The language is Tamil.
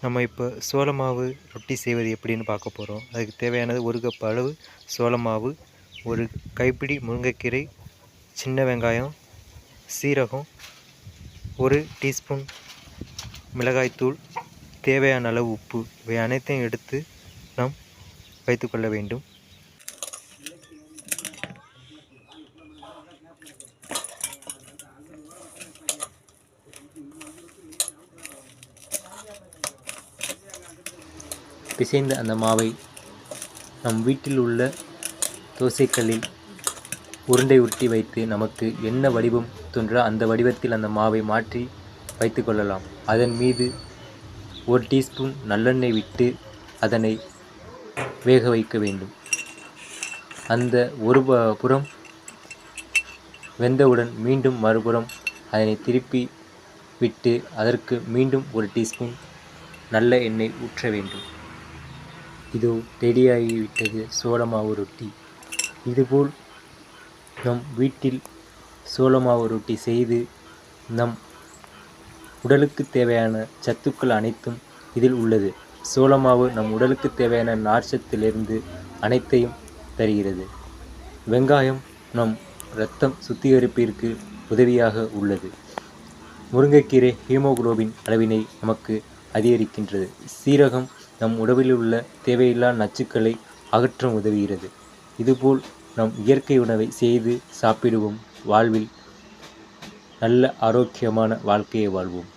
நம்ம இப்போ சோளமாவு ரொட்டி செய்வது எப்படின்னு பார்க்க போகிறோம் அதுக்கு தேவையானது ஒரு கப் அளவு சோளமாவு ஒரு கைப்பிடி முருங்கைக்கீரை சின்ன வெங்காயம் சீரகம் ஒரு டீஸ்பூன் மிளகாய்த்தூள் தேவையான அளவு உப்பு. இவை அனைத்தையும் எடுத்து நாம் வைத்துக்கொள்ள வேண்டும். பிசைந்த அந்த மாவை நம் வீட்டில் உள்ள தோசைக்கல்லில் உருண்டை உருட்டி வைத்து நமக்கு என்ன வடிவம் தோன்றோ அந்த வடிவத்தில் அந்த மாவை மாற்றி வைத்து கொள்ளலாம். அதன் மீது ஒரு டீஸ்பூன் நல்லெண்ணெய் விட்டு அதனை வேக வைக்க வேண்டும். அந்த ஒரு புறம் வெந்தவுடன் மீண்டும் மறுபுறம் அதனை திருப்பி விட்டு அதற்கு மீண்டும் ஒரு டீஸ்பூன் நல்ல எண்ணெய் ஊற்ற வேண்டும். இதோ ரெடியாகிவிட்டது சோளமாவு ரொட்டி. இதுபோல் நம் வீட்டில் சோளமாவு ரொட்டி செய்து நம் உடலுக்கு தேவையான சத்துக்கள் அனைத்தும் இதில் உள்ளது. சோளமாவு நம் உடலுக்கு தேவையான நார்ச்சத்திலிருந்து அனைத்தையும் தருகிறது. வெங்காயம் நம் இரத்தம் சுத்திகரிப்பிற்கு உதவியாக உள்ளது. முருங்கைக்கீரை ஹீமோகுளோபின் அளவினை நமக்கு அதிகரிக்கின்றது. சீரகம் நம் உடலில் உள்ள தேவையில்லா நச்சுக்களை அகற்ற உதவுகிறது. இதுபோல் நம் இயற்கை உணவை செய்து சாப்பிடுவோம். வாழ்வில் நல்ல ஆரோக்கியமான வாழ்க்கையை வாழ்வோம்.